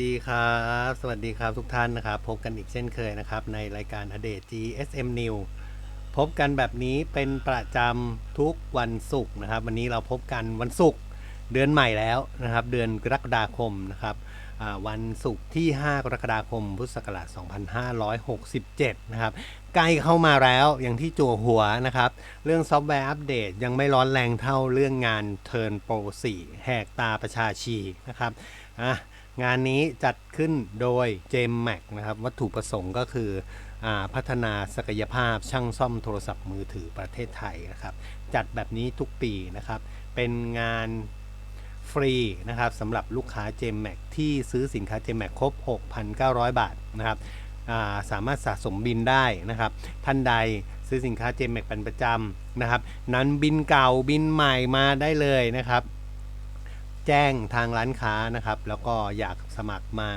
ดีครับ สวัสดีครับทุกท่านนะครับ พบกันอีกเช่นเคยนะครับ ในรายการอเดต GSM New พบกันแบบนี้เป็นประจำทุกวันศุกร์นะครับ วันนี้เราพบกันวันศุกร์เดือนใหม่แล้วนะครับ เดือนกรกฎาคมนะครับวันศุกร์ที่ 5 กรกฎาคม พุทธศักราช 2567 นะครับ ใกล้เข้ามาแล้วอย่างที่จั่วหัวนะครับ เรื่องซอฟต์แวร์อัปเดตยังไม่ร้อนแรงเท่าเรื่องงาน Turn Pro 4แหกตาประชาชีนะครับอะ งานนี้จัดขึ้นโดย j m m a c นะครับ วัตถุประสงค์ก็คืออพัฒนาศักยภาพช่างซ่อมโทรศัพท์มือถือประเทศไทยนะครับ จัดแบบนี้ทุกปีนะครับ เป็นงานฟรีนะครับสำหรับลูกค้า j m m a c ที่ซื้อสินค้า j m m a c ครบ 6,900 บาทนะครับาสามารถสะสมบินได้นะครับ ท่านใดซื้อสินค้าเจมแมกเป็นประจำนะครับ นั้นบินเก่าบินใหม่มาได้เลยนะครับ แจ้งทางร้านค้านะครับ แล้วก็อยากสมัครมา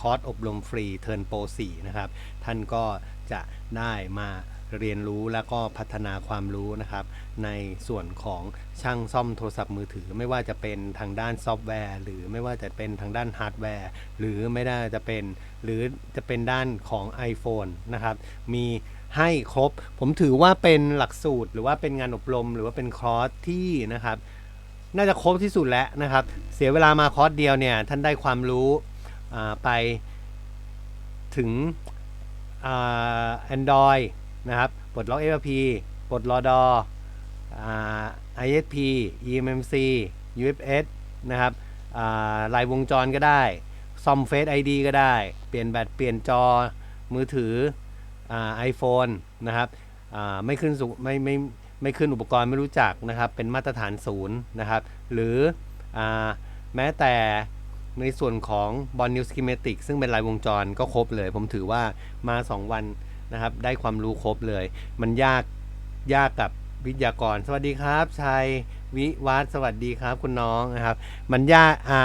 คอร์สอบรมฟรีเทิร์นโปร4นะครับ ท่านก็จะได้มาเรียนรู้แล้วก็พัฒนาความรู้นะครับ ในส่วนของช่างซ่อมโทรศัพท์มือถือ ไม่ว่าจะเป็นทางด้านซอฟต์แวร์ หรือไม่ว่าจะเป็นทางด้านฮาร์ดแวร์ หรือไม่ได้จะเป็น หรือจะเป็นด้านของ iPhone นะครับ มีให้ครบ ผมถือว่าเป็นหลักสูตร หรือว่าเป็นงานอบรม หรือว่าเป็นคอร์สที่นะครับ น่าจะครบที่สุดแล้วนะครับ เสียเวลามาคอร์สเดียวเนี่ยท่านได้ความรู้ไปถึงอ่า Android นะครับปลดล็อก FP ปลดรอดอ ISP eMMC UFS นะครับลายวงจรก็ได้ซ่อมเฟซ ID ก็ได้ เปลี่ยนแบตเปลี่ยนจอมือถืออ่า iPhone นะครับไม่ขึ้นสุไม่ไม่ ไม่ขึ้นอุปกรณ์ไม่รู้จักนะครับ เป็นมาตรฐานศูนย์นะครับ หรืออแม้แต่ในส่วนของ b o n New Schematic ซึ่งเป็นรายวงจรก็ครบเลย ผมถือว่ามา 2 วันนะครับ ได้ความรู้ครบเลย มันยากยากกับวิทยากร สวัสดีครับชัยวิวัฒสวัสดีครับคุณน้องนะครับ มันยากอ่า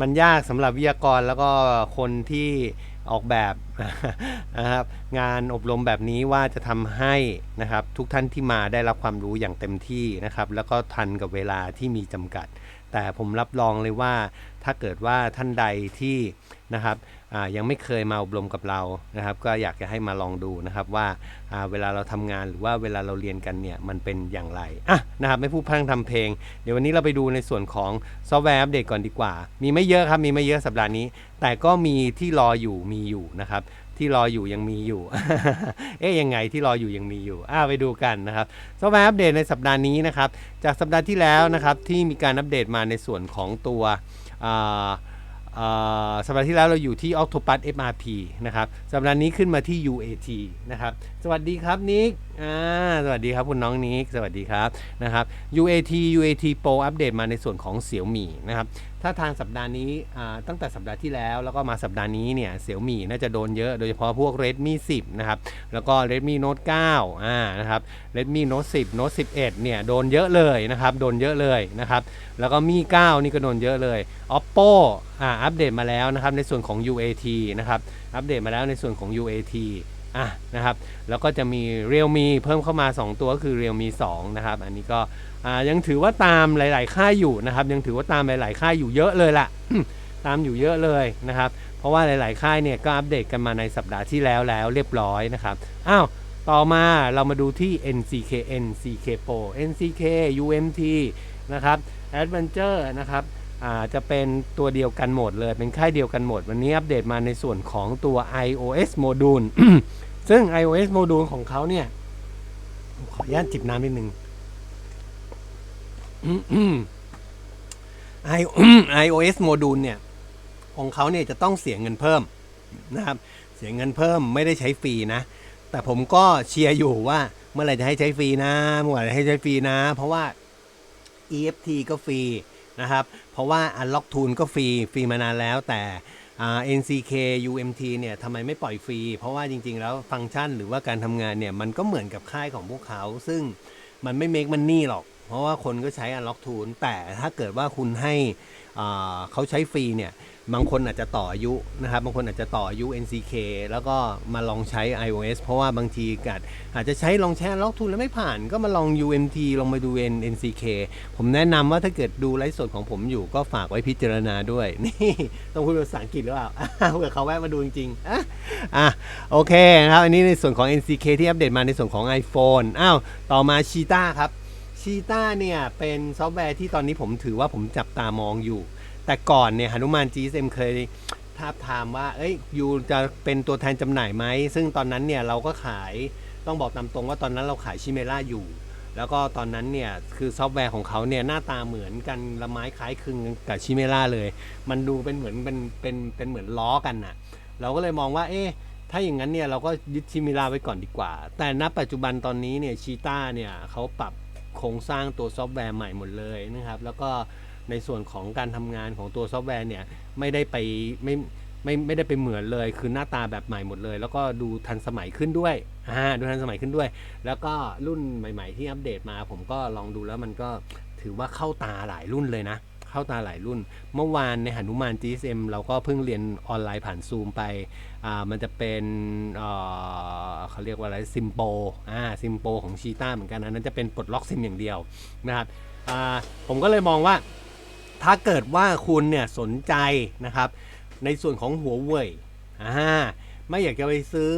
มันยากสำหรับวิทยากรแล้วก็คนที่ ออกแบบนะครับงานอบรมแบบนี้ว่าจะทำให้นะครับทุกท่านที่มาได้รับความรู้อย่างเต็มที่นะครับแล้วก็ทันกับเวลาที่มีจำกัด แต่ผมรับรองเลยว่า ถ้าเกิดว่าท่านใดที่นะครับยังไม่เคยมาอบรมกับเรานะครับ ก็อยากจะให้มาลองดูนะครับว่าเวลาเราทำงานหรือว่าเวลาเราเรียนกันเนี่ยมันเป็นอย่างไรอะนะครับไม่พูดพลังทำเพลง เดี๋ยววันนี้เราไปดูในส่วนของซอฟต์แวร์อัปเดตก่อนดีกว่า มีไม่เยอะครับมีไม่เยอะสัปดาห์นี้ แต่ก็มีที่รออยู่มีอยู่นะครับที่รออยู่ยังมีอยู่ เอ๊ยยังไงที่รออยู่ยังมีอยู่อ่าไปดูกันนะครับซอฟต์แวร์อัปเดตในสัปดาห์นี้นะครับ จากสัปดาห์ที่แล้วนะครับที่มีการอัปเดตมาในส่วนของตัว สัปดาห์ที่แล้วเราอยู่ที่ Octopus MRP นะครับ สัปดาห์นี้ขึ้นมาที่ UAT นะครับ สวัสดีครับนิกสวัสดีครับคุณน้องนิก สวัสดีครับนะครับ UAT UAT Pro อัปเดตมาในส่วนของเสี่ยวมี่นะครับ ถ้าทางสัปดาห์นี้ตั้งแต่สัปดาห์ที่แล้ว แล้วก็มาสัปดาห์นี้เนี่ยเสี่ยวมี่น่าจะโดนเยอะ โดยเฉพาะพวก Redmi 10 นะครับ แล้วก็ Redmi Note 9อ่านะครับ Redmi Note 10 Note 11 เนี่ยโดนเยอะเลยนะครับ โดนเยอะเลยนะครับ แล้วก็มี9นี่ก็โดนเยอะเลย Oppo อ่าอัปเดตมาแล้วนะครับในส่วนของ UAT นะครับ อัปเดตมาแล้วในส่วนของ UAT อะนะครับแล้วก็จะมี Realme เพิ่มเข้ามา 2 ตัวก็คือ Realme 2 นะครับ อันนี้ก็ยังถือว่าตามหลาย ๆ ค่ายอยู่นะครับ ยังถือว่าตามหลาย ๆ ค่ายอยู่เยอะเลยล่ะ ตามอยู่เยอะเลยนะครับ เพราะว่าหลาย ๆ ค่ายเนี่ยก็อัปเดตกันมาในสัปดาห์ที่แล้วแล้วเรียบร้อยนะครับอ้าวต่อมาเรามาดูที่ NCK NCK Pro NCK UMT นะครับ Adventure นะครับจะเป็นตัวเดียวกันหมดเลย เป็นค่ายเดียวกันหมด วันนี้อัปเดตมาในส่วนของตัว iOS Module ซึ่ง iOS Module ของเขาเนี่ย ขออนุญาตจิบน้ำนิดนึง I- iOS Module เนี่ย ของเขาเนี่ยจะต้องเสียเงินเพิ่มนะครับ เสียเงินเพิ่มไม่ได้ใช้ฟรีนะ แต่ผมก็เชียร์อยู่ว่าเมื่อไหร่จะให้ใช้ฟรีนะ เมื่อไหร่จะให้ใช้ฟรีนะ เพราะว่า EFT ก็ฟรีนะครับ เพราะว่า Unlock Tool ก็ฟรี ฟรีมานานแล้วแต่ NCK UMT เนี่ยทำไมไม่ปล่อยฟรี เพราะว่าจริง ๆ แล้วฟังก์ชันหรือว่าการทำงานเนี่ย มันก็เหมือนกับค่ายของพวกเขา ซึ่งมันไม่เมคมันนี่หรอก เพราะว่าคนก็ใช้ Unlock Tool แต่ถ้าเกิดว่าคุณให้เขาใช้ฟรีเนี่ย บางคนอาจจะต่ออายุนะครับ บางคนอาจจะต่ออายุ NCK แล้วก็มาลองใช้ iOS เพราะว่าบางทีอาจอาจจะใช้ลองแชร์ล็อกทุนแล้วไม่ผ่าน ก็มาลอง UMT ลองมาดู N NCK ผมแนะนำว่าถ้าเกิดดูไลฟ์สดของผมอยู่ก็ฝากไว้พิจารณาด้วย นี่ต้องพูดภาษาอังกฤษหรือเปล่าเผื่อเขาแวะมาดูจริงๆอะอะโอเคนะครับ อันนี้ในส่วนของ NCK ที่อัปเดตมาในส่วนของ iPhone อ้าวต่อมา Cheetah ครับชีต้าเนี่ยเป็นซอฟต์แวร์ที่ตอนนี้ผมถือว่าผมจับตามองอยู่ แต่ก่อนเนี่ยหนุมาน GSM เคยทาบทามว่า เอ้ยยูจะเป็นตัวแทนจำหน่ายไหม ซึ่งตอนนั้นเนี่ยเราก็ขายต้องบอกตามตรงว่าตอนนั้นเราขายชิเมล่าอยู่ แล้วก็ตอนนั้นเนี่ยคือซอฟต์แวร์ของเขาเนี่ยหน้าตาเหมือนกันละไม้คล้ายคลึงกับชิเมล่าเลย มันดูเป็นเหมือนเป็นเป็นเป็นเหมือนล้อกันน่ะ เราก็เลยมองว่า เอ๊ะถ้าอย่างนั้นเนี่ยเราก็ยึดชิมิลาไว้ก่อนดีกว่า แต่ณปัจจุบันตอนนี้เนี่ยชีต้าเนี่ยเขาปรับโครงสร้างตัวซอฟต์แวร์ใหม่หมดเลยนะครับ แล้วก็ ในส่วนของการทำงานของตัวซอฟต์แวร์เนี่ยไม่ได้ไปไม่ไม่ไม่ได้ไปเหมือนเลย คือหน้าตาแบบใหม่หมดเลย แล้วก็ดูทันสมัยขึ้นด้วยอ่าดูทันสมัยขึ้นด้วย แล้วก็รุ่นใหม่ ๆ ที่อัปเดตมา ผมก็ลองดูแล้วมันก็ถือว่าเข้าตาหลายรุ่นเลยนะเข้าตาหลายรุ่น เมื่อวานในหนุมาน GSM เราก็เพิ่งเรียนออนไลน์ผ่านซูมไป อ่า มันจะเป็นเอ่อเขาเรียกว่าอะไร ซิมโป อ่า ซิมโปของชีต้าเหมือนกันอันนั้นจะเป็นปลดล็อกซิมอย่างเดียวนะครับ อ่า ผมก็เลยมองว่า ถ้าเกิดว่าคุณเนี่ยสนใจนะครับ ในส่วนของหัวเว่ยอ่าไม่อยากจะไปซื้อ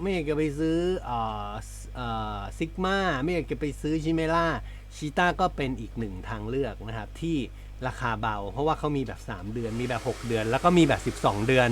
ไม่อยากจะไปซื้อเอ่อเอ่อซิกมาไม่อยากจะไปซื้อชิเมล่าชีต้าก็เป็นอีกหนึ่งทางเลือกนะครับ ที่ราคาเบา เพราะว่าเขามีแบบ 3 เดือน มีแบบ 6 เดือน แล้วก็มีแบบ 12 เดือน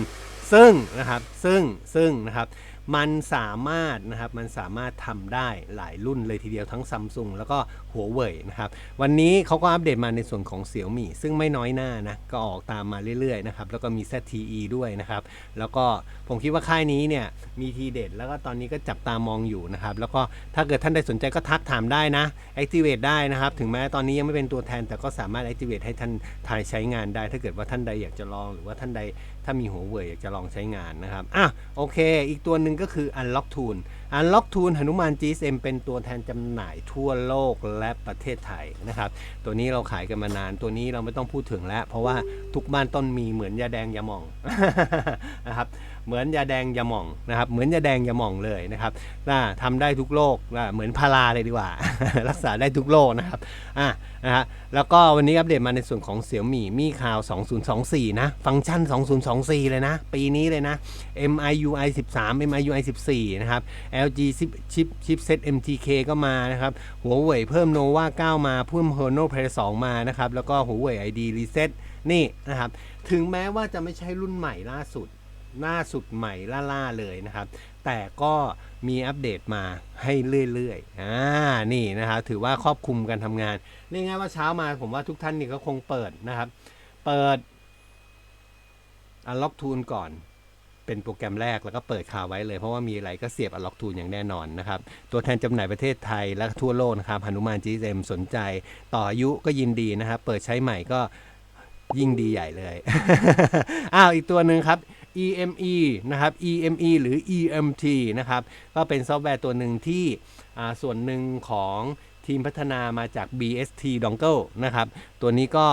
ซึ่งนะครับซึ่งซึ่งนะครับมันสามารถนะครับมันสามารถทำได้หลายรุ่นเลยทีเดียวทั้งซัมซุงแล้วก็หัวเว่ยนะครับวันนี้เขาก็อัปเดตมาในส่วนของเสี่ยวมี่ซึ่งไม่น้อยหน้านะก็ออกตามมาเรื่อยๆนะครับแล้วก็มี ZTE ด้วยนะครับแล้วก็ผมคิดว่าค่ายนี้เนี่ยมีทีเด็ดแล้วก็ตอนนี้ก็จับตามองอยู่นะครับแล้วก็ถ้าเกิดท่านใดสนใจก็ทักถามได้นะ activate ได้นะครับถึงแม้ตอนนี้ยังไม่เป็นตัวแทน แต่ก็สามารถ activate ให้ท่านทายใช้งานได้ ถ้าเกิดว่าท่านใดอยากจะลอง หรือว่าท่านใดถ้ามีหัวเว่ยอยากจะลองใช้งานนะครับอะโอเค อีกตัวหนึ่งก็คือ Unlock Tool อันล็อกทูนหนุมาน GSM เป็นตัวแทนจำหน่ายทั่วโลกและประเทศไทยนะครับ ตัวนี้เราขายกันมานาน ตัวนี้เราไม่ต้องพูดถึงแล้ว เพราะว่าทุกบ้านต้นมีเหมือนยาแดงยาหมองนะครับ เหมือนยาแดงยาหม่องนะครับเหมือนยาแดงยาหม่องเลยนะครับน่าทำได้ทุกโรคนะเหมือนพาราเลยดีกว่า รักษาได้ทุกโรคนะครับอะนะฮะแล้วก็วันนี้อัปเดตมาในส่วนของเสี่ยวมี่มีข่าว 2024 นะ ฟังก์ชัน 2024 เลยนะ ปีนี้เลยนะ MIUI 13 MIUI 14 นะครับ LG ชิปชิปเซต MTK ก็มานะครับหัวเว่ยเพิ่ม Nova 9 มาเพิ่ม Honor Play 2 มานะครับ แล้วก็หัวเว่ย ID Reset นี่นะครับ ถึงแม้ว่าจะไม่ใช่รุ่นใหม่ล่าสุด ล่าสุดใหม่ล่าๆเลยนะครับ แต่ก็มีอัปเดตมาให้เรื่อยๆ อ่า นี่นะครับถือว่าครอบคลุมการทำงานเรียกง่ายว่าเช้ามาผมว่าทุกท่านนี่ก็คงเปิดนะครับ เปิด Unlock Tool ก่อนเป็นโปรแกรมแรกแล้วก็เปิดคาไว้เลย เพราะว่ามีอะไรก็เสียบ Unlock Tool อย่างแน่นอนนะครับ ตัวแทนจำหน่ายประเทศไทยและทั่วโลกนะครับหนุมาน GSM สนใจ ต่ออายุก็ยินดีนะครับ เปิดใช้ใหม่ก็ยิ่งดีใหญ่เลย อ้าวอีกตัวหนึ่งครับ EME นะครับ EME หรือ EMT นะครับ ก็เป็นซอฟต์แวร์ตัวหนึ่งที่ส่วนหนึ่งของทีมพัฒนามาจาก BST Dongle นะครับ ตัวนี้ก็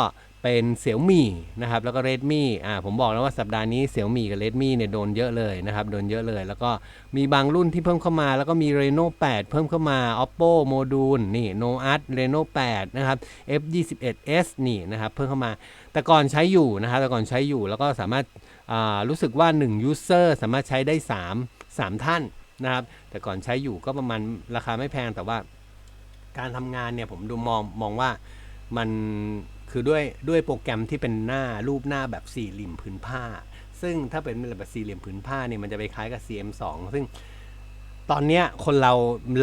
เป็นเสี่ยวมี่นะครับแล้วก็ Redmi อ่าผมบอกแล้วว่าสัปดาห์นี้เสี่ยวมี่กับ Redmi เนี่ยโดนเยอะเลยนะครับโดนเยอะเลย แล้วก็มีบางรุ่นที่เพิ่มเข้ามา แล้วก็มี Reno 8 เพิ่มเข้ามา Oppo Module นี่ Noat Reno 8 นะครับ F21s นี่นะครับเพิ่มเข้ามา แต่ก่อนใช้อยู่นะครับแต่ก่อนใช้อยู่แล้วก็สามารถอ่ารู้สึกว่า 1 user สามารถใช้ได้ 3 3 ท่านนะครับแต่ก่อนใช้อยู่ก็ประมาณราคาไม่แพงแต่ว่า การทำงานเนี่ยผมดูมองมองว่ามัน คือด้วยด้วยโปรแกรมที่เป็นหน้ารูปหน้าแบบสี่เหลี่ยมผืนผ้า ซึ่งถ้าเป็นแบบสี่เหลี่ยมผืนผ้าเนี่ยมันจะไปคล้ายกับ CM2 ซึ่งตอนเนี้ยคนเรา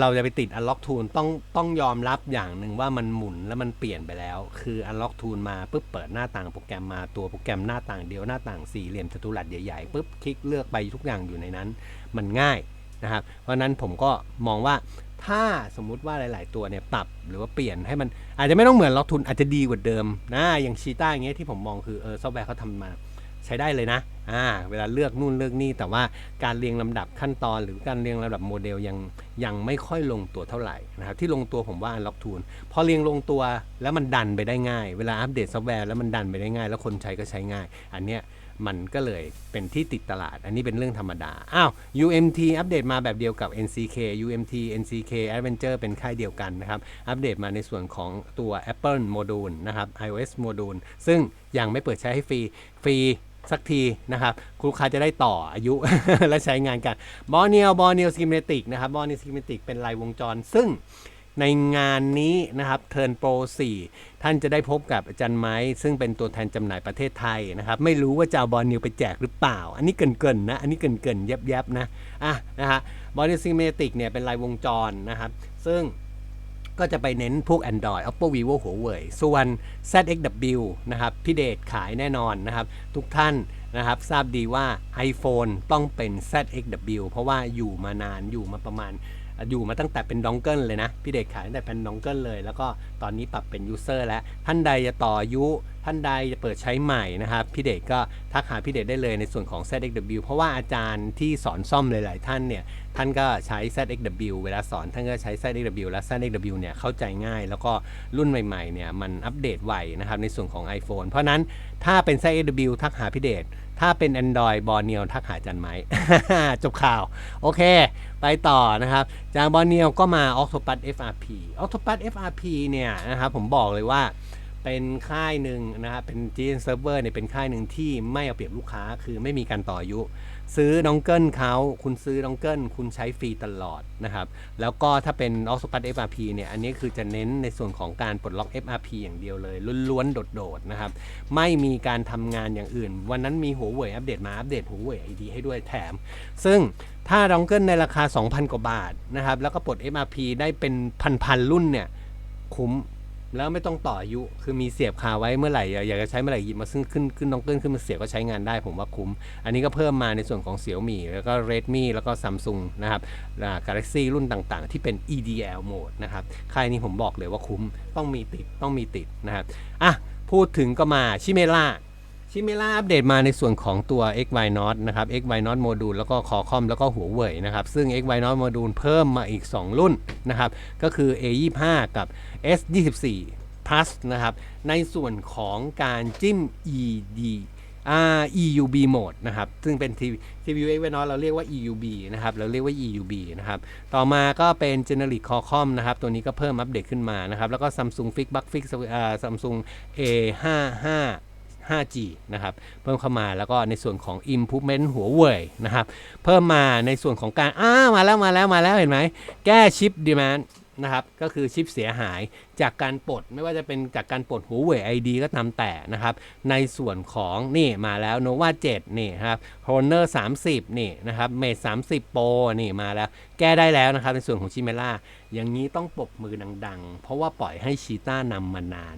เราจะไปติด Unlock Tool ต้องต้องยอมรับอย่างหนึ่งว่ามันหมุนแล้วมันเปลี่ยนไปแล้ว คือ Unlock Tool มาปุ๊บเปิดหน้าต่างโปรแกรมมาตัวโปรแกรมหน้าต่างเดียวหน้าต่างสี่เหลี่ยมจัตุรัสใหญ่ๆปุ๊บคลิกเลือกไปทุกอย่างอยู่ในนั้น มันง่ายนะครับ เพราะฉะนั้นผมก็มองว่า ถ้าสมมุติว่าหลาย ๆ ตัวเนี่ยปรับหรือว่าเปลี่ยนให้มันอาจจะไม่ต้องเหมือนล็อกทุนอาจจะดีกว่าเดิมนะอย่างชีต้าอย่างเงี้ยที่ผมมองคือเออซอฟต์แวร์เขาทำมาใช้ได้เลยนะอ่าเวลาเลือกนู่นเลือกนี่ แต่ว่าการเรียงลำดับขั้นตอน หรือการเรียงลำดับโมเดลยังยังไม่ค่อยลงตัวเท่าไหร่นะครับที่ลงตัวผมว่า Unlock Tool พอเรียงลงตัวแล้วมันดันไปได้ง่าย เวลาอัปเดตซอฟต์แวร์แล้วมันดันไปได้ง่าย แล้วคนใช้ก็ใช้ง่าย อันเนี้ย มันก็เลยเป็นที่ติดตลาด อันนี้เป็นเรื่องธรรมดา อ้าว UMT อัปเดตมาแบบเดียวกับ NCK UMT NCK Adventure เป็นค่ายเดียวกันนะครับ อัปเดตมาในส่วนของตัว Apple Module นะครับ iOS Module ซึ่งยังไม่เปิดใช้ให้ฟรี ฟรีสักทีนะครับลูกค้าจะได้ต่ออายุและใช้งานกันบอเนียบอเนียสกิมเมติกนะครับบอเนียสกิมเมติกเป็นลายวงจร ซึ่งในงานนี้นะครับเทิร์นโปร4 ท่านจะได้พบกับอาจารย์ไม้ ซึ่งเป็นตัวแทนจำหน่ายประเทศไทยนะครับ ไม่รู้ว่าจะเอาบอลนิวไปแจกหรือเปล่า อันนี้เกินๆนะ อันนี้เกินๆแยบๆนะอะนะฮะบอลนิวซิมเมติกเนี่ยเป็นลายวงจรนะครับ ซึ่งก็จะไปเน้นพวก Android Oppo Vivo Huawei ส่วน ZXW นะครับพี่เดชขายแน่นอนนะครับ ทุกท่านนะครับทราบดีว่า iPhone ต้องเป็น ZXW เพราะว่าอยู่มานานอยู่มาประมาณ อยู่มาตั้งแต่เป็นดองเกิลเลยนะ พี่เด็กขายตั้งแต่เป็นดองเกิลเลย แล้วก็ตอนนี้ปรับเป็นยูเซอร์แล้ว ท่านใดจะต่ออายุท่านใดจะเปิดใช้ใหม่นะครับ พี่เด็กก็ทักหาพี่เด็กได้เลยในส่วนของ ZXW เพราะว่าอาจารย์ที่สอนซ่อมหลาย ๆ ท่านเนี่ยท่านก็ใช้ ZXW เวลาสอนท่านก็ใช้ ZXW และ ZXW เนี่ยเข้าใจง่าย แล้วก็รุ่นใหม่ ๆ เนี่ยมันอัปเดตไวนะครับในส่วนของ iPhone เพราะนั้นถ้าเป็น ZXW ทักหาพี่เดช ถ้าเป็น Android บอเนียวทักหาจันไหม จบข่าว โอเค ไปต่อนะครับ จากบอเนียวก็มา Octopus FRP Octopus FRP เนี่ยนะครับผมบอกเลยว่า เป็นค่ายหนึ่งนะครับเป็น GN Server เนี่ยเป็นค่ายหนึ่งที่ไม่เอาเปรียบลูกค้าคือไม่มีการต่ออายุ ซื้อน้องเกิลเขาคุณซื้อน้องเกิลคุณใช้ฟรีตลอดนะครับ แล้วก็ถ้าเป็น Octopus FRP เนี่ย อันนี้คือจะเน้นในส่วนของการปลดล็อก FRP อย่างเดียวเลย ล้วนๆ โดดๆ นะครับ ไม่มีการทำงานอย่างอื่น วันนั้นมีหัวเว่ยอัปเดตมาอัปเดตหัวเว่ยไอดีให้ด้วยแถม ซึ่งถ้าดองเกิลในราคา 2,000 กว่าบาทนะครับแล้วก็ปลด FRP ได้เป็นพันๆรุ่นเนี่ยคุ้ม แล้วไม่ต้องต่ออายุ คือมีเสียบคาไว้เมื่อไหร่อยากจะใช้เมื่อไหร่หยิบมาซึ่งขึ้นขึ้นน้องเกิลขึ้นมาเสียบก็ใช้งานได้ผมว่าคุ้ม อันนี้ก็เพิ่มมาในส่วนของเสี่ยวมี่แล้วก็ Redmi แล้วก็ Samsung นะครับอ่า Galaxy รุ่นต่างๆ ที่เป็น EDL mode นะครับค่ายนี้ผมบอกเลยว่าคุ้มต้องมีติดต้องมีติดนะครับอะพูดถึงก็มาชิเมล่า ชิเมล่าอัปเดตมาในส่วนของตัว XY Not นะครับ XY Not Module แล้วก็คอคอมแล้วก็หัวเว่ยนะครับ ซึ่ง XY Not Module เพิ่มมาอีก 2 รุ่นนะครับ ก็คือ A25 กับ S24 plus นะครับ ในส่วนของการจิ้ม ED อ่า EUB mode นะครับ ซึ่งเป็น CPU XY Not เราเรียกว่า EUB นะครับ เราเรียกว่า EUB นะครับ ต่อมาก็เป็น Generic Qualcomm นะครับ ตัวนี้ก็เพิ่มอัปเดตขึ้นมานะครับ แล้วก็ Samsung Fix Bug Fix อ่า Samsung A55 5G นะครับเพิ่มเข้ามาแล้วก็ในส่วนของ Improvement หัวเว่ยนะครับเพิ่มมาในส่วนของการอ้ามาแล้วมาแล้วมาแล้วเห็นไหมแก้ชิป demand นะครับก็คือชิปเสียหายจากการปลดไม่ว่าจะเป็นจากการปลดหัวเว่ย ID ก็ตามแต่นะครับในส่วนของนี่มาแล้ว Nova 7นี่ครับ Honor 30 นี่นะครับ Mate 30 Pro นี่มาแล้ว แก้ได้แล้วนะครับในส่วนของชิเมล่า อย่างนี้ต้องปรบมือดัง ๆ เพราะว่าปล่อยให้ชีต้านำมานาน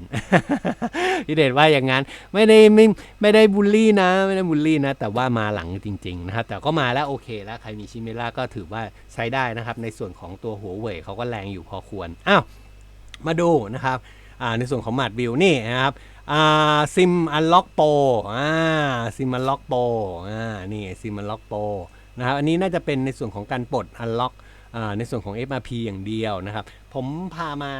พี่เดชว่าอย่างนั้นไม่ได้ไม่ไม่ได้บูลลี่นะ ไม่ได้บูลลี่นะ แต่ว่ามาหลังจริง ๆ นะครับ แต่ก็มาแล้วโอเคแล้ว ใครมีชิเมล่าก็ถือว่าใช้ได้นะครับ ในส่วนของตัวหัวเว่ยเขาก็แรงอยู่พอควร อ้าว มาดูนะครับในส่วนของมาดวิวนี่นะครับซิมอันล็อกโปอ่าซิมอันล็อกโปอ่านี่ซิมอันล็อกโปรนะครับอันนี้น่าจะเป็นในส่วนของการปลดอันล็อก ในส่วนของ FRP อย่างเดียวนะครับ ผมพามา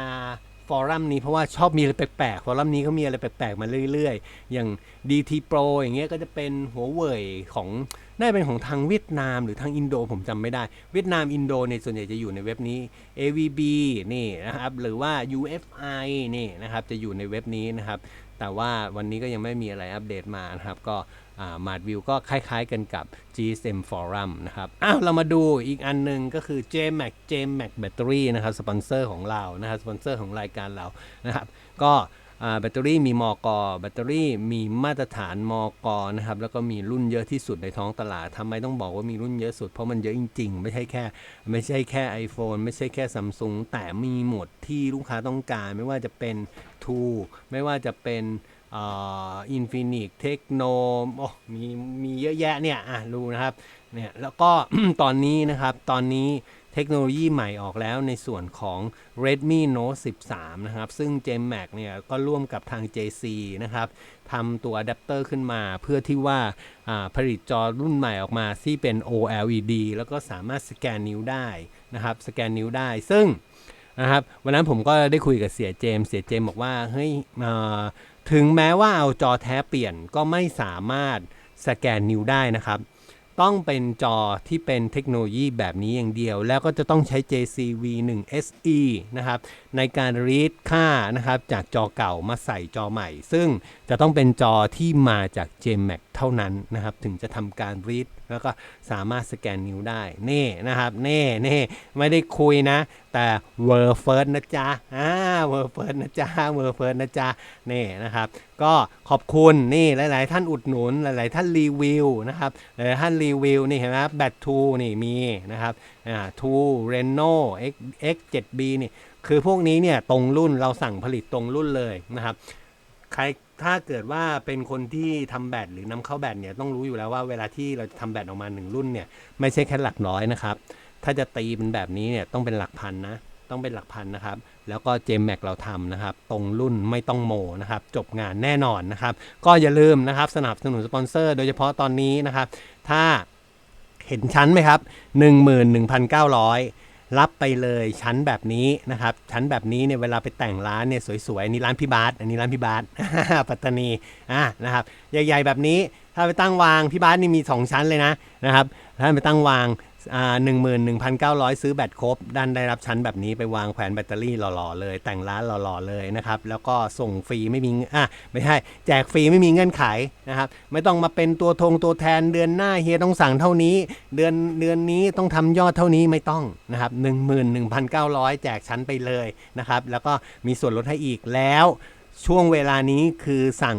ฟอรัมนี้เพราะว่าชอบมีอะไรแปลกๆ ฟอรัมนี้เขามีอะไรแปลกๆ มาเรื่อยๆ อย่าง DT Pro อย่างเงี้ยก็จะเป็นหัวเว่ยของน่าเป็นของทางเวียดนามหรือทางอินโดผมจำไม่ได้ เวียดนามอินโดเนี่ยส่วนใหญ่จะอยู่ในเว็บนี้ AVB นี่นะครับ หรือว่า UFI นี่นะครับ จะอยู่ในเว็บนี้นะครับ แต่ว่าวันนี้ก็ยังไม่มีอะไรอัปเดตมานะครับ ก็ มาดวิวก็คล้ายๆกันกับ GSM Forum นะครับ อ้าว เรามาดูอีกอันหนึงก็คือ JMac JMac Battery นะครับ สปอนเซอร์ของเรานะครับ สปอนเซอร์ของรายการเรานะครับ ก็แบตเตอรี่มีมอกอแบตเตอรี่มีมาตรฐานมอกอนะครับแล้วก็มีรุ่นเยอะที่สุดในท้องตลาดทำไมต้องบอกว่ามีรุ่นเยอะสุด เพราะมันเยอะจริง ๆ ไม่ใช่แค่ ไม่ใช่แค่ iPhone ไม่ใช่แค่ Samsung แต่มีหมดที่ลูกค้าต้องการ ไม่ว่าจะเป็น t o ไม่ว่าจะเป็น อินฟินิกเทคโนโอ้มีมีเยอะแยะเนี่ยอะดูนะครับเนี่ยแล้วก็ตอนนี้นะครับตอนนี้เทคโนโลยีใหม่ออกแล้วในส่วนของ Redmi Note 13 นะครับ ซึ่ง JMac เนี่ยก็ร่วมกับทาง JC นะครับทำตัวอะแดปเตอร์ขึ้นมา เพื่อที่ว่าผลิตจอรุ่นใหม่ออกมาที่เป็น OLED แล้วก็สามารถสแกนนิ้วได้นะครับ สแกนนิ้วได้ ซึ่งนะครับวันนั้นผมก็ได้คุยกับเสียเจม เสียเจมบอกว่า เฮ้ย ถึงแม้ว่าเอาจอแท้เปลี่ยนก็ไม่สามารถสแกนนิ้วได้นะครับ ต้องเป็นจอที่เป็นเทคโนโลยีแบบนี้อย่างเดียว แล้วก็จะต้องใช้ JCV1 SE นะครับ ในการรีดค่านะครับจากจอเก่ามาใส่จอใหม่ ซึ่งจะต้องเป็นจอที่มาจาก JMac เท่านั้นนะครับ ถึงจะทำการรีดแล้วก็สามารถสแกนนิ้วได้เน่นะครับเน่เน่ไม่ได้คุยนะ แต่ World First นะจ๊ะอ่า World First นะจ๊ะ World First นะจ๊ะนี่นะครับ ก็ขอบคุณนี่หลาย ๆ ท่านอุดหนุนหลาย ๆ ท่านรีวิวนะครับหลายๆท่านรีวิวนี่เห็นไหมแบตทูนี่มีนะครับอ่าทูเรโน่ X X 7 B นี่คือพวกนี้เนี่ยตรงรุ่นเราสั่งผลิตตรงรุ่นเลยนะครับใคร ถ้าเกิดว่าเป็นคนที่ทำแบตหรือนำเข้าแบตเนี่ยต้องรู้อยู่แล้วว่าเวลาที่เราจะทำแบตออกมาหนึ่งรุ่นเนี่ยไม่ใช่แค่หลักร้อยนะครับ ถ้าจะตีเป็นแบบนี้เนี่ยต้องเป็นหลักพันนะต้องเป็นหลักพันนะครับ แล้วก็เจมแม็กเราทำนะครับ ตรงรุ่นไม่ต้องโมนะครับ จบงานแน่นอนนะครับ ก็อย่าลืมนะครับ สนับสนุนสปอนเซอร์ โดยเฉพาะตอนนี้นะครับ ถ้าเห็นชั้นไหมครับ 11,900 รับไปเลยชั้นแบบนี้นะครับ ชั้นแบบนี้เนี่ยเวลาไปแต่งร้านเนี่ยสวยๆอันนี้ร้านพี่บาสอันนี้ร้านพี่บาสปัตตานีอะนะครับใหญ่ๆแบบนี้ถ้าไปตั้งวางพี่บาสนี่มี 2 ชั้นเลยนะนะครับถ้าไปตั้งวาง หนึ่งหมื่นหนึ่งพันเก้าร้อยซื้อแบตครบด้านได้รับชั้นแบบนี้ไปวางแขวนแบตเตอรี่หล่อๆเลย แต่งร้านหล่อๆเลยนะครับ แล้วก็ส่งฟรีไม่มีอะไม่ใช่แจกฟรีไม่มีเงื่อนไขนะครับ ไม่ต้องมาเป็นตัวทงตัวแทนเดือนหน้าเฮียต้องสั่งเท่านี้ เดือนเดือนนี้ต้องทำยอดเท่านี้ไม่ต้องนะครับหนึ่งหมื่นหนึ่งพันเก้าร้อยแจกชั้นไปเลยนะครับ แล้วก็มีส่วนลดให้อีกแล้ว ช่วงเวลานี้คือสั่ง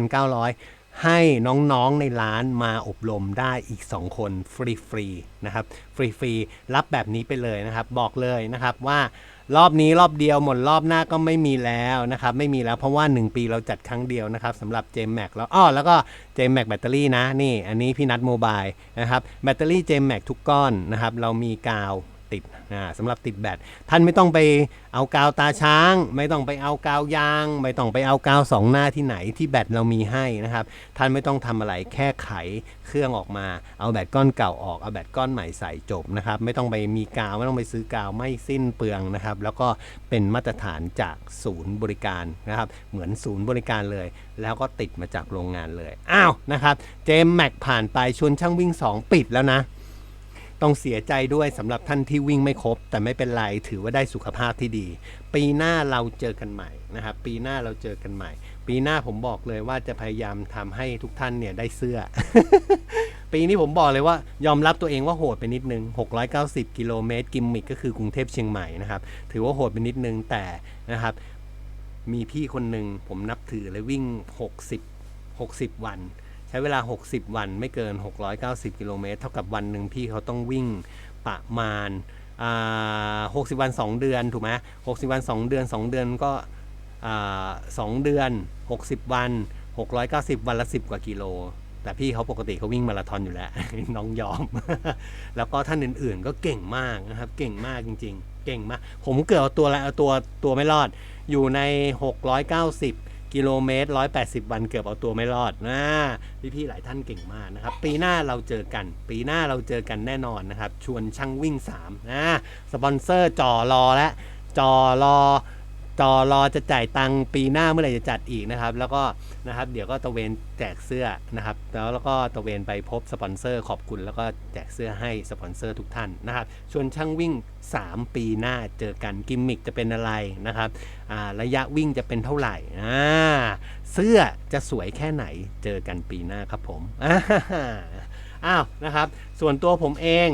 11,900 ให้น้องๆในร้านมาอบรมได้อีก 2 คนฟรีๆนะครับฟรีๆรับแบบนี้ไปเลยนะครับบอกเลยนะครับว่ารอบนี้รอบเดียวหมดรอบหน้าก็ไม่มีแล้วนะครับไม่มีแล้วเพราะว่า 1 ปีเราจัดครั้งเดียวนะครับสำหรับ JMac แล้วอ้อแล้วก็ JMac แบตเตอรี่นะนี่อันนี้พี่นัดโมบายนะครับแบตเตอรี่ JMac ทุกก้อนนะครับเรามีกาว ติดอ่าสำหรับติดแบตท่านไม่ต้องไปเอากาวตาช้าง ไม่ต้องไปเอากาวยาง ไม่ต้องไปเอากาวสองหน้าที่ไหนที่แบตเรามีให้นะครับ ท่านไม่ต้องทำอะไรแค่ไขเครื่องออกมา เอาแบตก้อนเก่าออกเอาแบตก้อนใหม่ใส่จบนะครับ ไม่ต้องไปมีกาวไม่ต้องไปซื้อกาวไม่สิ้นเปลืองนะครับ แล้วก็เป็นมาตรฐานจากศูนย์บริการนะครับ เหมือนศูนย์บริการเลย แล้วก็ติดมาจากโรงงานเลยอ้าวนะครับเจมแม็กผ่านไปชวนช่างวิ่ง 2 ปิดแล้วนะ ต้องเสียใจด้วยสำหรับท่านที่วิ่งไม่ครบ แต่ไม่เป็นไรถือว่าได้สุขภาพที่ดี ปีหน้าเราเจอกันใหม่นะครับปีหน้าเราเจอกันใหม่ ปีหน้าผมบอกเลยว่าจะพยายามทำให้ทุกท่านเนี่ยได้เสื้อ ปีนี้ผมบอกเลยว่ายอมรับตัวเองว่าโหดไปนิดนึง 690 กิโลเมตรกิมมิกก็คือกรุงเทพเชียงใหม่นะครับถือว่าโหดไปนิดนึงแต่นะครับ มีพี่คนหนึ่งผมนับถือเลยวิ่ง 60 60 วัน ช้เวลา 60 วันไม่เกิน 690 กิโลเมตร เท่ากับวันหนึ่งพี่เขาต้องวิ่งประมาณา60วัน 2 เดือนถูกไหม60วัน 2 เดือน 2 เดือนก็อ่า2เดือน 60 วัน 690 วันละ 10 กว่ากิโล แต่พี่เขาปกติเขาวิ่งมาราธอนอยู่แล้ว น้องยอม แล้วก็ท่านอื่นๆ ก็เก่งมากนะครับ เก่งมากจริง ๆ เก่งมาก ผมเกือบเอาตัวละเอาตัวตัวไม่รอดอยู่ใน 690 กิโลเมตร 180 วันเกือบเอาตัวไม่รอดนะพี่ๆหลายท่านเก่งมากนะครับ ปีหน้าเราเจอกัน ปีหน้าเราเจอกันแน่นอนนะครับ ชวนช่างวิ่ง3นะสปอนเซอร์จ่อรอและจ่อรอ จอรอจะจ่ายตังค์ปีหน้าเมื่อไหร่จะจัดอีกนะครับ แล้วก็นะครับเดี๋ยวก็ตะเวนแจกเสื้อนะครับ แล้วแล้วก็ตะเวนไปพบสปอนเซอร์ขอบคุณ แล้วก็แจกเสื้อให้สปอนเซอร์ทุกท่านนะครับชวนช่างวิ่ง 3 ปีหน้าเจอกันกิมมิกจะเป็นอะไรนะครับระยะวิ่งจะเป็นเท่าไหร่เสื้อจะสวยแค่ไหนเจอกันปีหน้าครับผมอ้าวนะครับ ส่วนตัวผมเอง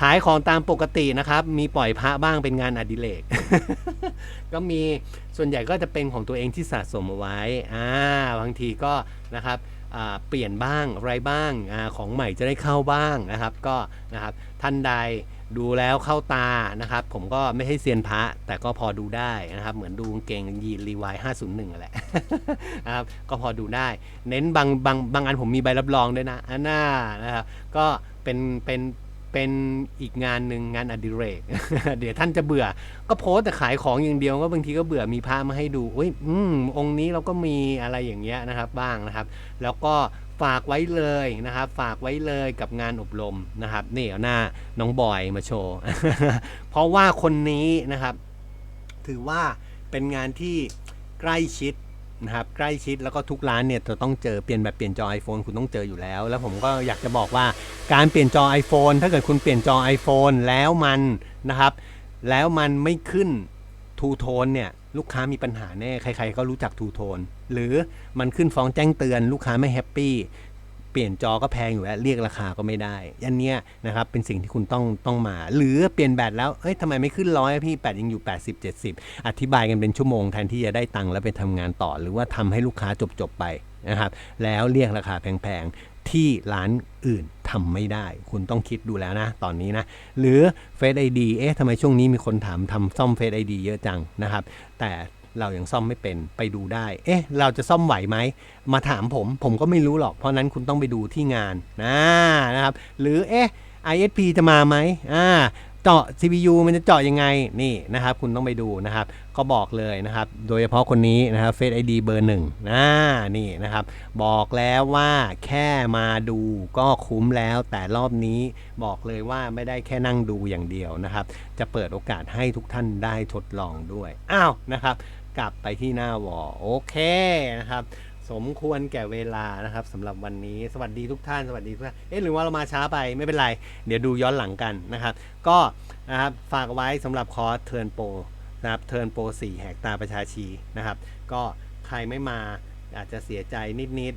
ขายของตามปกตินะครับ มีปล่อยพระบ้างเป็นงานอดิเรก ก็มีส่วนใหญ่ก็จะเป็นของตัวเองที่สะสมเอาไว้อ่าบางทีก็นะครับเปลี่ยนบ้างอะไรบ้างอาของใหม่จะได้เข้าบ้างนะครับ ก็นะครับท่านใดดูแล้วเข้าตานะครับ ผมก็ไม่ให้เซียนพระ แต่ก็พอดูได้นะครับ เหมือนดูกางเกงยีนรีวาย501นั่นแหละนะครับก็พอดูได้ เน้นบางบางบางอันผมมีใบรับรองด้วยนะอันน่านะครับก็เป็นเป็น เป็นอีกงานหนึ่งงานอดิเรก เดี๋ยวท่านจะเบื่อ ก็โพสแต่ขายของอย่างเดียวก็บางทีก็เบื่อมีพระมาให้ดูอุ้ยอืมองค์นี้เราก็มีอะไรอย่างเงี้ยนะครับบ้างนะครับ แล้วก็ฝากไว้เลยนะครับ ฝากไว้เลยกับงานอบรมนะครับนี่เอาหน้าน้องบอยมาโชว์เพราะว่าคนนี้นะครับ ถือว่าเป็นงานที่ใกล้ชิด นะครับใกล้ชิดแล้วก็ทุกร้านเนี่ยจะต้องเจอเปลี่ยนแบบเปลี่ยนจอ iPhone คุณต้องเจออยู่แล้ว แล้วผมก็อยากจะบอกว่าการเปลี่ยนจอ iPhone ถ้าเกิดคุณเปลี่ยนจอ iPhone แล้วมันนะครับแล้วมันไม่ขึ้นทูโทนเนี่ยลูกค้ามีปัญหาแน่ ใครๆก็รู้จักทูโทนหรือมันขึ้นฟ้องแจ้งเตือนลูกค้าไม่แฮปปี้ เปลี่ยนจอก็แพงอยู่แล้วเรียกราคาก็ไม่ได้อันเนี้ยนะครับเป็นสิ่งที่คุณต้องต้องมา หรือเปลี่ยนแบตแล้วเอ้ยทำไมไม่ขึ้นร้อยพี่แบตยังอยู่ 80 70 อธิบายกันเป็นชั่วโมงแทนที่จะได้ตังค์แล้วไปทำงานต่อ หรือว่าทำให้ลูกค้าจบๆไปนะครับแล้วเรียกราคาแพงๆ ที่ร้านอื่นทำไม่ได้ คุณต้องคิดดูแล้วนะ ตอนนี้นะ หรือ Face ID เอ๊ะทำไมช่วงนี้มีคนถามทำซ่อม Face ID เยอะจังนะครับ แต่ เรายัางซ่อมไม่เป็นไปดูได้ เอ๊ะ เราจะซ่อมไหวไหม มาถามผม ผมก็ไม่รู้หรอก เพราะนั้นคุณต้องไปดูที่งานนะนะครับ หรือเอ๊ะ ISP จะมาไหมอ่าเจาะ CPU มันจะเจาะยังไงนี่นะครับ คุณต้องไปดูนะครับ ก็บอกเลยนะครับ โดยเฉพาะคนนี้นะครับ Face ID เบอร์หนึ่งนะนี่นะครับ บอกแล้วว่าแค่มาดูก็คุ้มแล้ว แต่รอบนี้บอกเลยว่าไม่ได้แค่นั่งดูอย่างเดียวนะครับ จะเปิดโอกาสให้ทุกท่านได้ทดลองด้วย อ้าวนะครับ กลับไปที่หน้าวอโอเคนะครับ สมควรแก่เวลานะครับสำหรับวันนี้สวัสดีทุกท่านสวัสดีทุกท่านเอ๊ะหรือว่าเรามาช้าไปไม่เป็นไร เดี๋ยวดูย้อนหลังกันนะครับ ก็นะครับฝากไว้สำหรับคอร์สเทิร์นโปรนะครับเทิร์นโปรสี่แหกตาประชาชีนะครับ ก็ใครไม่มาอาจจะเสียใจนิด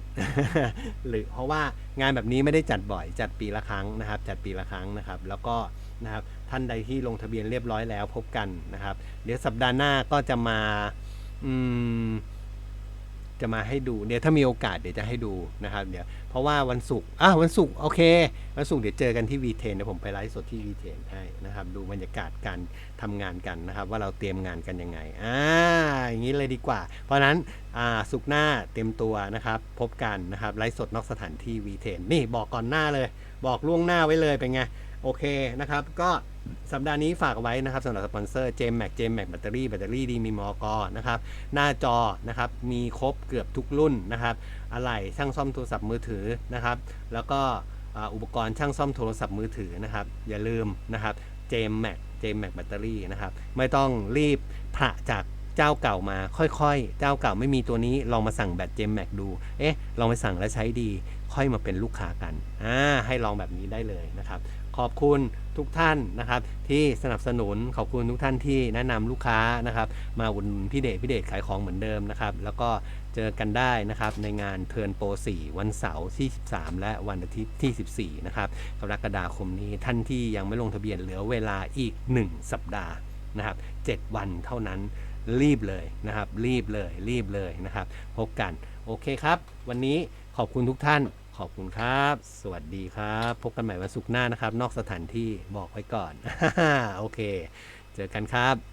ๆ หรือเพราะว่างานแบบนี้ไม่ได้จัดบ่อย จัดปีละครั้งนะครับ จัดปีละครั้งนะครับ แล้วก็นะครับท่านใดที่ลงทะเบียนเรียบร้อยแล้วพบกันนะครับ เดี๋ยวสัปดาห์หน้าก็จะมา อืม จะมาให้ดูเดี๋ยวถ้ามีโอกาสเดี๋ยวจะให้ดูนะครับเดี๋ยวเพราะว่าวันศุกร์อะวันศุกร์โอเค วันศุกร์เดี๋ยวเจอกันที่วีเทนเดี๋ยวผมไปไลฟ์สดที่วีเทนให้นะครับ ดูบรรยากาศการทำงานกันนะครับ ว่าเราเตรียมงานกันยังไงอ่าอย่างนี้เลยดีกว่า เพราะฉะนั้นอ่าศุกร์หน้าเตรียมตัวนะครับ พบกันนะครับไลฟ์สดนอกสถานที่วีเทนนี่บอกก่อนหน้าเลย บอกล่วงหน้าไว้เลยเป็นไงโอเคนะครับ ก็ สัปดาห์นี้ฝากไว้นะครับสำหรับสปอนเซอร์ JMac JMac แบตเตอรี่แบตเตอรี่ดีมีมอกอนะครับ หน้าจอนะครับ มีครบเกือบทุกรุ่นนะครับอะไหล่ช่างซ่อมโทรศัพท์มือถือนะครับ แล้วก็อุปกรณ์ช่างซ่อมโทรศัพท์มือถือนะครับ อย่าลืมนะครับ JMac JMac แบตเตอรี่นะครับ ไม่ต้องรีบผละจากเจ้าเก่ามาค่อยๆ เจ้าเก่าไม่มีตัวนี้ลองมาสั่งแบต JMac ดู เอ๊ะ ลองไปสั่งแล้วใช้ดี ค่อยมาเป็นลูกค้ากัน อ่า ให้ลองแบบนี้ได้เลยนะครับ ขอบคุณ ทุกท่านนะครับ ที่สนับสนุนขอบคุณทุกท่านที่แนะนำลูกค้านะครับ มาอุดหนุนพี่เดชพี่เดชขายของเหมือนเดิมนะครับ แล้วก็เจอกันได้นะครับในงานเทิร์นโปร4วันเสาร์ที่ 13 และวันอาทิตย์ที่ 14 นะครับกรกฎาคมนี้ท่านที่ยังไม่ลงทะเบียนเหลือเวลาอีก 1 สัปดาห์นะครับ 7 วันเท่านั้นรีบเลยนะครับ รีบเลยรีบเลยนะครับ พบกันโอเคครับ วันนี้ขอบคุณทุกท่าน ขอบคุณครับ สวัสดีครับ พบกันใหม่วันศุกร์หน้านะครับ นอกสถานที่บอกไว้ก่อน โอเค เจอกันครับ